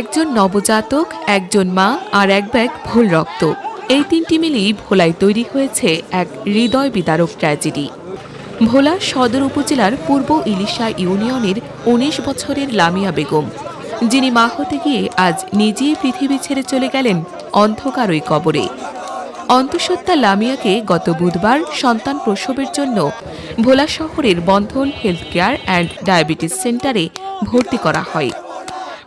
একজন নবজাতক, একজন মা আর এক ব্যাগ ভুল রক্ত। এই তিনটি মিলেই ভোলায় তৈরি হয়েছে এক হৃদয় বিদারক ট্র্যাজেডি ভোলা সদর উপজেলার পূর্ব ইলিশা ইউনিয়নের উনিশ বছরের লামিয়া বেগম, যিনি মা হতে গিয়ে আজ নিজেই পৃথিবী ছেড়ে চলে গেলেন অন্ধকার ওই কবরে। অন্তঃসত্ত্বা লামিয়াকে গত বুধবার সন্তান প্রসবের জন্য ভোলা শহরের Bandhan health care and diabetes সেন্টারে ভর্তি করা হয়।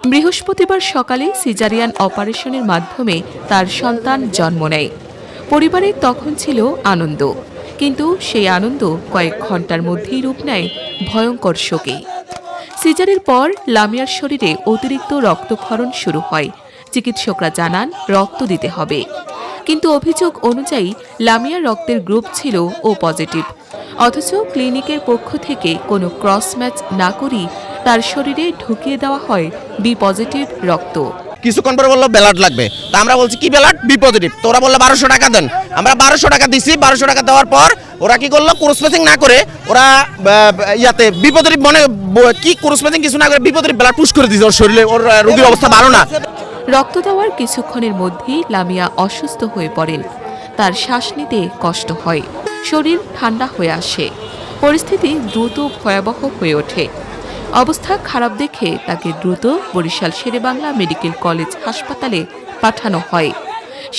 বৃহস্পতিবার সকালে সিজারিয়ান অপারেশনের মাধ্যমে তার সন্তান জন্ম নেয়। পরিবারে তখন ছিল আনন্দ। কিন্তু সেই আনন্দ কয়েক ঘণ্টার মধ্যেই রূপ নেয় ভয়ঙ্কর শোকে। সিজারের পর লামিয়ার শরীরে অতিরিক্ত রক্তক্ষরণ শুরু হয়। চিকিৎসকরা জানান, রক্ত দিতে হবে। কিন্তু অভিযোগ অনুযায়ী লামিয়ার রক্তের গ্রুপ ছিল ও পজিটিভ। অথচ ক্লিনিকের পক্ষ থেকে কোনো ক্রস ম্যাচ না করেই তার শরীরে ঢুকিয়ে দেওয়া হয় বি পজিটিভ রক্ত। কিছুক্ষণ পরে বলল ব্যালাট লাগবে। তা আমরা বলছি কি ব্যালাট বি পজিটিভ। তো ওরা বলল বারোশো টাকা দেন। আমরা বারোশো টাকা দিছি বারোশো টাকা দেওয়ার পর ওরা কি করল ক্রোসপেসিং না করে ওরা ইয়াতে বি পজিটিভ মনে কি ক্রোসপেসিং কিছু না করে বি পজিটিভ ব্যালাট পুশ করে দিয়েছে ওর শরীরে ওর রোগীর অবস্থা ভালো না। রক্ত দেওয়ার কিছুক্ষণের মধ্যেই লামিয়া অসুস্থ হয়ে পড়েন। তার শ্বাস নিতে কষ্ট হয়। শরীর ঠান্ডা হয়ে আসে। পরিস্থিতি দ্রুত ভয়াবহ হয়ে ওঠে। অবস্থা খারাপ দেখে তাকে দ্রুত বরিশাল শেরেবাংলা মেডিকেল কলেজ হাসপাতালে পাঠানো হয়।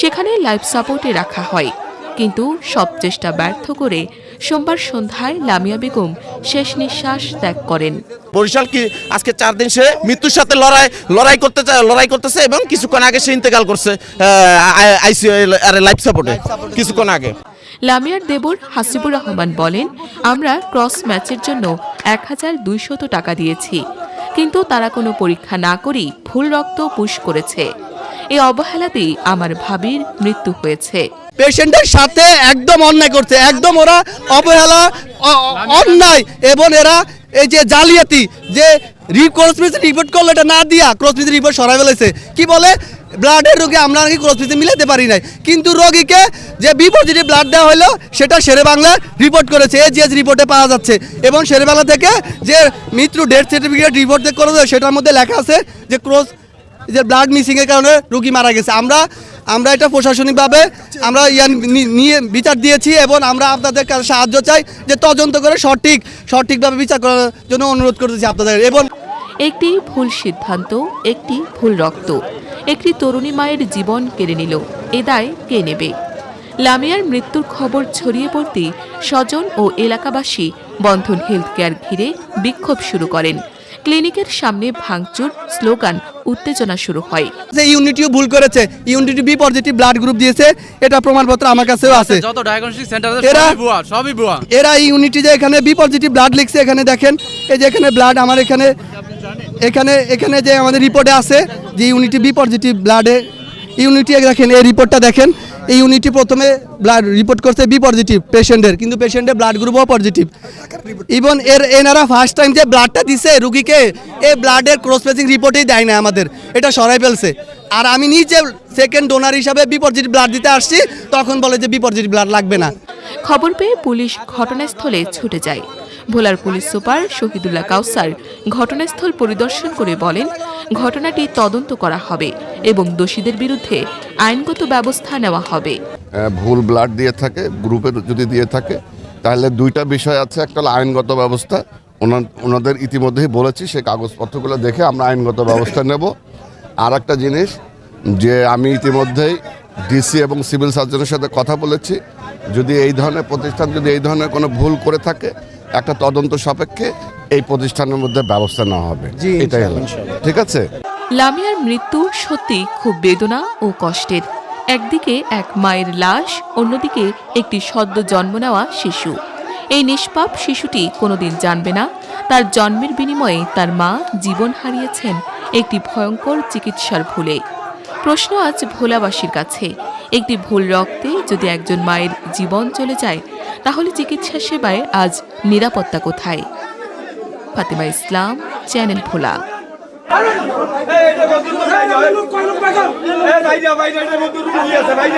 সেখানে লাইফ সাপোর্টে রাখা হয়। কিন্তু সব চেষ্টা ব্যর্থ করে সোমবার সন্ধ্যায় লামিয়া বেগম শেষ নিঃশ্বাস ত্যাগ করেন। বরিশাল কি আজকে চার দিন সে মৃত্যুর সাথে লড়াই লড়াই করতে লড়াই করতেছে এবং কিছুক্ষণ আগে সে ইন্তেকাল করছে আরে লাইফ সাপোর্টে, কিছুক্ষণ আগে। লামিয়ার দেবর হাসিবুর রহমান বলেন, আমরা ক্রস ম্যাচের জন্য এক হাজার দুইশত টাকা দিয়েছি। কিন্তু তারা কোনো পরীক্ষা না করেই ভুল রক্ত পুশ করেছে। এই অবহেলাতেই আমার ভাবির মৃত্যু হয়েছে। পেশেন্টের সাথে একদম অন্যায় করছে। একদম ওরা অবহেলা অন্যায়। এবং এরা এই যে জালিয়াতি, যে ক্রসপিস রিপোর্ট করল, এটা না দিয়া ক্রসপিস রিপোর্ট সরাই ফেলেছে। কি বলে? ব্লাডের রোগে আমরা নাকি ক্রসপিসে মিলাতে পারি নাই। কিন্তু রোগীকে যে বিপজিটিভ ব্লাড দেওয়া হলো, সেটা শেরে বাংলা রিপোর্ট করেছে এজিএস রিপোর্টে পাওয়া যাচ্ছে। এবং শেরে বাংলা থেকে যে মৃত্যু ডেথ সার্টিফিকেট রিপোর্ট করেছে, সেটার মধ্যে লেখা আছে যে ক্রস যে ব্লাড মিসিং এর কারণে রুগী মারা গেছে। আমরা আমরা এটা প্রশাসনিকভাবে, আমরা ইয়া নি- নিয়ে বিচার দিয়েছি এবং আমরা আপনাদের সাহায্য চাই যে তদন্ত করে সঠিক, সঠিকভাবে বিচার করার জন্য অনুরোধ করতেছি আপনাদের। এবং একটি ভুল সিদ্ধান্ত একটি ভুল রক্ত। একটি তরুণী মায়ের জীবন কেড়ে নিল। এ দায় কে নেবে? লামিয়ার মৃত্যুর খবর ছড়িয়ে পড়তে স্বজন ও এলাকাবাসী বন্ধন হেলথ কেয়ার ঘিরে বিক্ষোভ শুরু করেন। ক্লিনিকের সামনে ভাঙচুর স্লোগান উত্তেজনা শুরু হয়। যে ইউনিটিও ভুল করেছে Unity B positive blood group দিয়েছে এটা প্রমাণপত্র আমার কাছেও আছে। যত ডায়াগনস্টিক সেন্টার আছে এরা- সবই ভুয়া সবই ভুয়া। এরা এই ইউনিটি যে এখানে বি পজিটিভ ব্লাড লিখছে এখানে দেখেন এই যে এখানে ব্লাড আমার এখানে এখানে এখানে যে আমাদের রিপোর্টে আছে যে ইউনিটি বি পজিটিভ ব্লাডে ইউনিটি দেখেন, এই রিপোর্টটা দেখেন। এই ইউনিটি প্রথমে ব্লাড রিপোর্ট করছে বি পজিটিভ পেশেন্টের কিন্তু পেশেন্টের ব্লাড গ্রুপও পজিটিভ ইভন এর, এনারা ফার্স্ট টাইম যে ব্লাডটা দিছে রুগীকে এই ব্লাডের ক্রস পেসিং রিপোর্টেই দেয় না আমাদের। এটা সরাই ফেলছে। আর আমি নিজে সেকেন্ড ডোনার হিসাবে বি পজিটিভ ব্লাড দিতে আসছি, তখন বলে যে বি পজিটিভ ব্লাড লাগবে না। খবর পেয়ে পুলিশ ঘটনাস্থলে ছুটে যায়। ভোলার পুলিশ সুপার শহীদুল্লাহ কাউসার ঘটনাস্থল পরিদর্শন করে বলেন, ঘটনাটি তদন্ত করা হবে এবং দোষীদের বিরুদ্ধে আইনগত ব্যবস্থা নেওয়া হবে। ভুল ব্লাড দিয়ে থাকে গ্রুপের যদি দিয়ে থাকে, তাহলে দুইটা বিষয় আছে, একটা আইনগত ব্যবস্থা ওনা- ওনাদের ইতিমধ্যেই বলেছি সেই কাগজপত্রগুলো দেখে আমরা আইনগত ব্যবস্থা নেব। আর একটা জিনিস, যে আমি ইতিমধ্যেই ডিসি এবং সিভিল সার্জনের সাথে কথা বলেছি, যদি এই ধরনের প্রতিষ্ঠান, যদি এই ধরনের কোনো ভুল করে থাকে একটা তদন্ত সাপেক্ষে এই প্রতিষ্ঠানের মধ্যে ব্যবস্থা নেওয়া হবে। এটাই হলো। ঠিক আছে? লামিয়ার মৃত্যু সত্যি খুব বেদনা ও কষ্টের। একদিকে এক মায়ের লাশ অন্যদিকে একটি সদ্য জন্ম নেওয়া শিশু। এই নিষ্পাপ শিশুটি কোনোদিন জানবে না তার জন্মের বিনিময়ে তার মা জীবন হারিয়েছেন একটি ভয়ঙ্কর চিকিৎসার ভুলে। প্রশ্ন আজ ভোলাবাসীর কাছে একটি ভুল রক্তে যদি একজন মায়ের জীবন চলে যায় তাহলে চিকিৎসা সেবায় আজ নিরাপত্তা কোথায়? ফাতেমা ইসলাম চ্যানেল ভোলা। ভাই